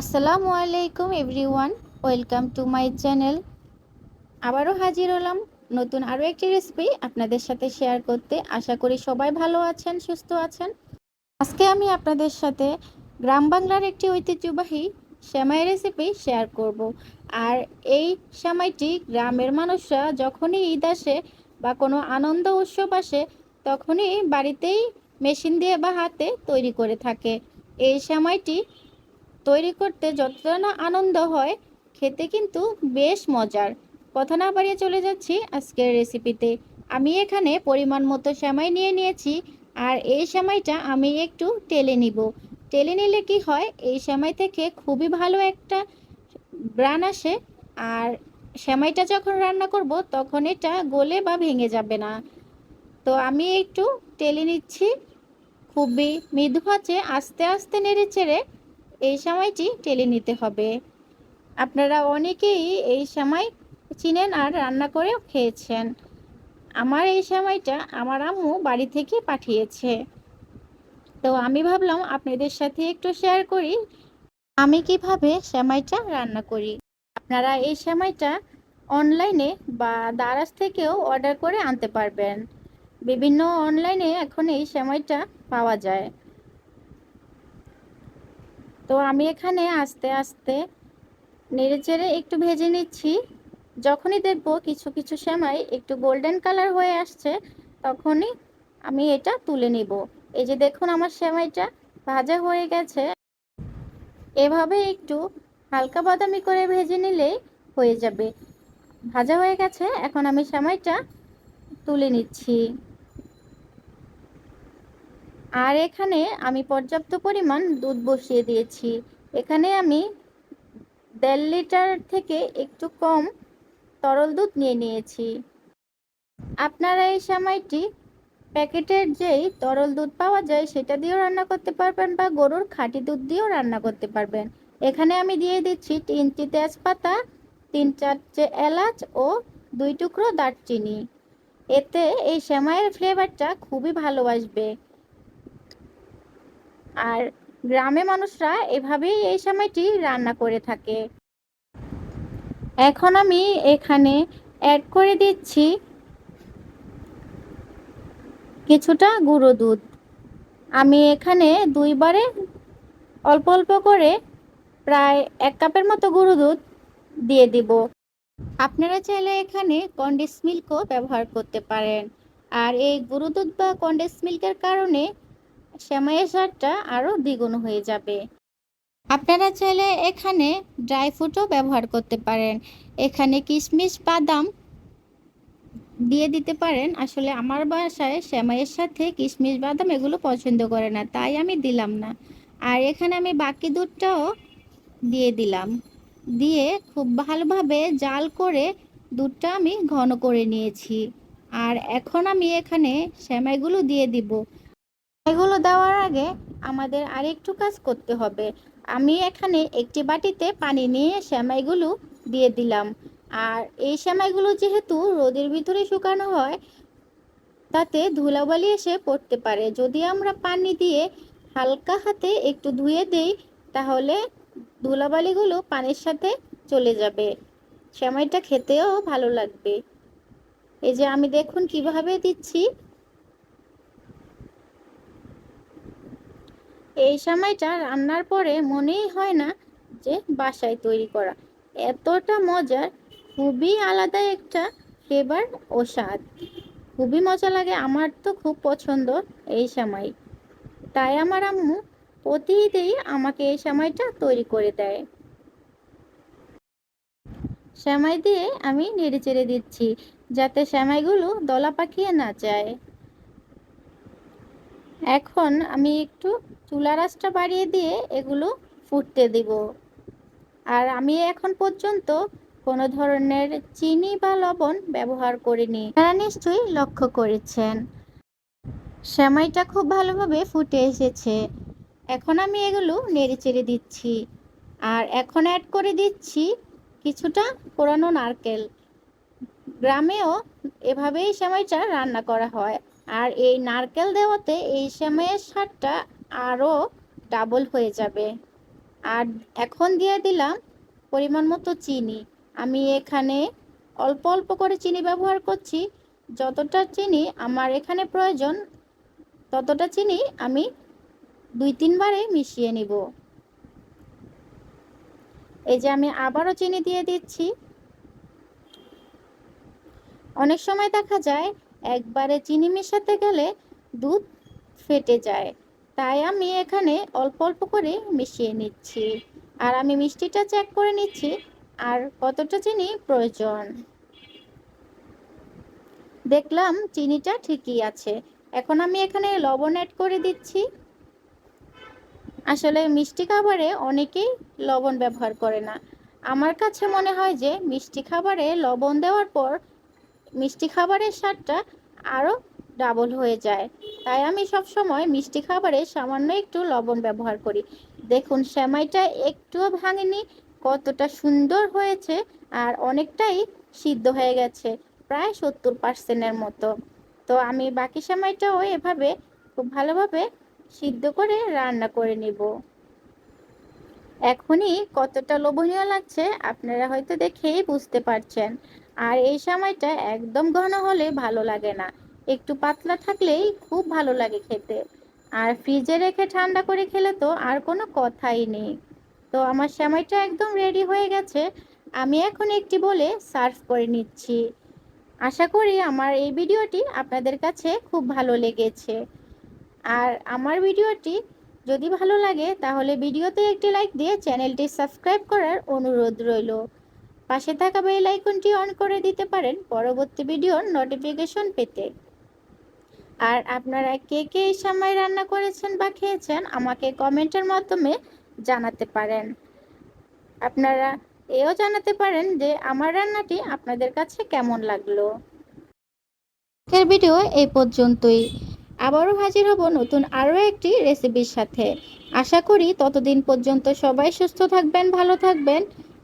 আসসালামু আলাইকুম everyone, welcome to my channel. আবারও হাজির হলাম নতুন আরও একটি রেসিপি আপনাদের সাথে শেয়ার করতে। আশা করি সবাই ভালো আছেন, সুস্থ আছেন। আজকে আমি আপনাদের সাথে গ্রাম বাংলার একটি ঐতিহ্যবাহী সেমাই রেসিপি শেয়ার করব। আর এই সেমাইটি গ্রামের মানুষরা যখনই ঈদ আসে বা কোনো আনন্দ উৎসব আসে, তখনই বাড়িতেই মেশিন দিয়ে বা হাতে তৈরি করে থাকে। এই সেমাইটি তৈরি করতে যতটা না আনন্দ হয়, খেতে কিন্তু বেশ মজার। কথা না বাড়িয়ে চলে যাচ্ছি আজকের রেসিপিতে আমি এখানে পরিমাণ মতো সেমাই নিয়ে নিয়েছি, আর এই সেমাইটা আমি একটু টেলে নিব। টেলে নিলে কি হয়, এই সেমাই থেকে খুবই ভালো একটা ব্রান আসে, আর সেমাইটা যখন রান্না করব তখন এটা গলে বা ভেঙে যাবে না। তো আমি একটু টেলে নিচ্ছি, খুবই মৃদু আছে আস্তে আস্তে নেড়ে চেড়ে এই সময়টি টেলে নিতে হবে। আপনারা অনেকেই এই সময় চিনেন আর রান্না করেও খেয়েছেন। আমার এই সময়টা আমার আম্মু বাড়ি থেকে পাঠিয়েছে। তো আমি ভাবলাম আপনাদের সাথে একটু শেয়ার করি, আমি কীভাবে সেমাইটা রান্না করি। আপনারা এই সেমাইটা অনলাইনে বা দারাজ থেকেও অর্ডার করে আনতে পারবেন। বিভিন্ন অনলাইনে এখন এই সেমাইটা পাওয়া যায়। তো আমি এখানে আস্তে আস্তে নেড়ে চেড়ে একটু ভেজে নিচ্ছি। যখনই দেখব কিছু কিছু সেমাই একটু গোল্ডেন কালার হয়ে আসছে, তখনই আমি এটা তুলে নিব। এই যে দেখুন আমার সেমাইটা ভাজা হয়ে গেছে। এভাবে একটু হালকা বাদামি করে ভেজে নিলেই হয়ে যাবে। ভাজা হয়ে গেছে, এখন আমি সেমাইটা তুলে নিচ্ছি। আর এখানে আমি পর্যাপ্ত পরিমাণ দুধ বসিয়ে দিয়েছি। এখানে আমি দেড় লিটার থেকে একটু কম তরল দুধ নিয়ে নিয়েছি। আপনারা এই সময়টি প্যাকেটের যেই তরল দুধ পাওয়া যায় সেটা দিয়েও রান্না করতে পারবেন বা গরুর খাঁটি দুধ দিয়েও রান্না করতে পারবেন। এখানে আমি দিয়ে দিচ্ছি তিনটি তেজপাতা, তিন চারটে এলাচ ও দুই টুকরো দারচিনি। এতে এই সেমাইয়ের ফ্লেভারটা খুবই ভালো আসবে। আর গ্রামে মানুষরা এভাবেই এই সময়টি রান্না করে থাকে। এখন আমি এখানে অ্যাড করে দিচ্ছি কিছুটা গুঁড়ো দুধ। আমি এখানে দুইবারে অল্প অল্প করে প্রায় এক কাপের মতো গুঁড়ো দুধ দিয়ে দিব। আপনারা চাইলে এখানে কন্ডেন্স মিল্কও ব্যবহার করতে পারেন। আর এই গুঁড়ো দুধ বা কন্ডেন্স মিল্কের কারণে সেমাইয়ের স্বাদটা আরও দ্বিগুণ হয়ে যাবে। আপনারা চাইলে এখানে ড্রাই ফ্রুটও ব্যবহার করতে পারেন। এখানে কিশমিশ, বাদাম দিয়ে দিতে পারেন। আসলে আমার বাসায় সেমাইয়ের সাথে কিশমিশ, বাদাম এগুলো পছন্দ করে না, তাই আমি দিলাম না। আর এখানে আমি বাকি দুধটাও দিয়ে দিলাম। দিয়ে খুব ভালোভাবে জাল করে দুধটা আমি ঘন করে নিয়েছি। আর এখন আমি এখানে সেমাইগুলো দিয়ে দিব। এগুলো দেওয়ার আগে আমাদের আরেকটু কাজ করতে হবে। আমি এখানে একটি বাটিতে পানি নিয়ে সেমাইগুলো দিয়ে দিলাম। আর এই সেমাইগুলো যেহেতু রোদের ভিতরে শুকানো হয়, তাতে ধুলাবালি এসে পড়তে পারে। যদি আমরা পানি দিয়ে হালকা হাতে একটু ধুয়ে দেই, তাহলে ধুলাবালিগুলো পানির সাথে চলে যাবে। সেমাইটা খেতেও ভালো লাগবে। এই যে আমি দেখুন কীভাবে দিচ্ছি। এই সময়টা রান্নার পরে মনেই হয় না যে বাসায় তৈরি করা। এতটা মজার, খুবই আলাদা একটা ফ্লেভার ও স্বাদ। খুবই মজা লাগে, আমার তো খুব পছন্দ এই সময়। তাই আমার আম্মু প্রতিদিনই আমাকে এই সময়টা তৈরি করে দেয়। সেমাই দিয়ে আমি নেড়ে চেড়ে দিচ্ছি, যাতে সেমাইগুলো দলা পাকিয়ে না যায়। এখন আমি একটু চুলা রাসটা বাড়িয়ে দিয়ে এগুলো ফুটতে দিব। আর আমি এখন পর্যন্ত কোনো ধরনের চিনি বা লবণ ব্যবহার করিনি। তারা নিশ্চয়ই লক্ষ্য করেছেন। সেমাইটা খুব ভালোভাবে ফুটে এসেছে। এখন আমি এগুলো নেড়ে চেড়ে দিচ্ছি। আর এখন অ্যাড করে দিচ্ছি কিছুটা পোড়ানো নারকেল। গ্রামেও এভাবেই সেমাইটা রান্না করা হয়। আর এই নারকেল দেওয়াতে এই সেমাইয়ের স্বাদটা আরও ডাবল হয়ে যাবে। আর এখন দিয়ে দিলাম পরিমাণ মতো চিনি। আমি এখানে অল্প অল্প করে চিনি ব্যবহার করছি। যতটা চিনি আমার এখানে প্রয়োজন, ততটা চিনি আমি দুই তিনবারে মিশিয়ে নিব। এই যে আমি আবারও চিনি দিয়ে দিচ্ছি। অনেক সময় দেখা যায় একবারে চিনি মেশাতে গেলে দুধ ফেটে যায়। তাই আমি এখানে অল্প অল্প করে মিশিয়ে নিচ্ছি। আর আমি মিষ্টিটা চেক করে নিচ্ছি, আর কতটা চিনি প্রয়োজন। দেখলাম চিনিটা ঠিকই আছে। এখন আমি এখানে লবণ অ্যাড করে দিচ্ছি। আসলে মিষ্টি খাবারে অনেকেই লবণ ব্যবহার করে না। আমার কাছে মনে হয় যে মিষ্টি খাবারে লবণ দেওয়ার পর মিষ্টি খাবারের স্বাদটা আরও ডাবল হয়ে যায়। তাই আমি সব সময় মিষ্টি খাবারে সামান্য একটু লবণ ব্যবহার করি। দেখুন, সেমাইটা একটুও ভাঙেনি, কতটা সুন্দর হয়েছে আর অনেকটাই সিদ্ধ হয়ে গেছে, প্রায় সত্তর পার্সেন্টের মতো। তো আমি বাকি সেমাইটাও এভাবে খুব ভালোভাবে সিদ্ধ করে রান্না করে নিব। এখনই কতটা লোভনীয় লাগছে আপনারা হয়তো দেখেই বুঝতে পারছেন। আর এই সময়টা একদম ঘন হলে ভালো লাগে না। একটু পাতলা থাকলেই খুব ভালো লাগে খেতে। আর ফ্রিজে রেখে ঠান্ডা করে খেলে তো আর কোনো কথাই নেই। তো আমার সেমাইটা একদম রেডি হয়ে গেছে। আমি এখন একটি বলে সার্ভ করে নিচ্ছি। আশা করি আমার এই ভিডিওটি আপনাদের কাছে খুব ভালো লেগেছে। আর আমার ভিডিওটি যদি ভালো লাগে তাহলে ভিডিওতে একটি লাইক দিয়ে চ্যানেলটি সাবস্ক্রাইব করার অনুরোধ রইল। পাশে থাকা বেল আইকনটি অন করে দিতে পারেন পরবর্তী ভিডিওর নোটিফিকেশন পেতে। আর আপনারা কে কে এই সময় রান্না করেছেন বা খেয়েছেন আমাকে কমেন্টের মাধ্যমে জানাতে পারেন। আপনারা এও জানাতে পারেন যে আমার রান্নাটি আপনাদের কাছে কেমন লাগল। আজকের ভিডিও এই পর্যন্তই। আবারও হাজির হব নতুন আরও একটি রেসিপির সাথে। আশা করি ততদিন পর্যন্ত সবাই সুস্থ থাকবেন, ভালো থাকবেন।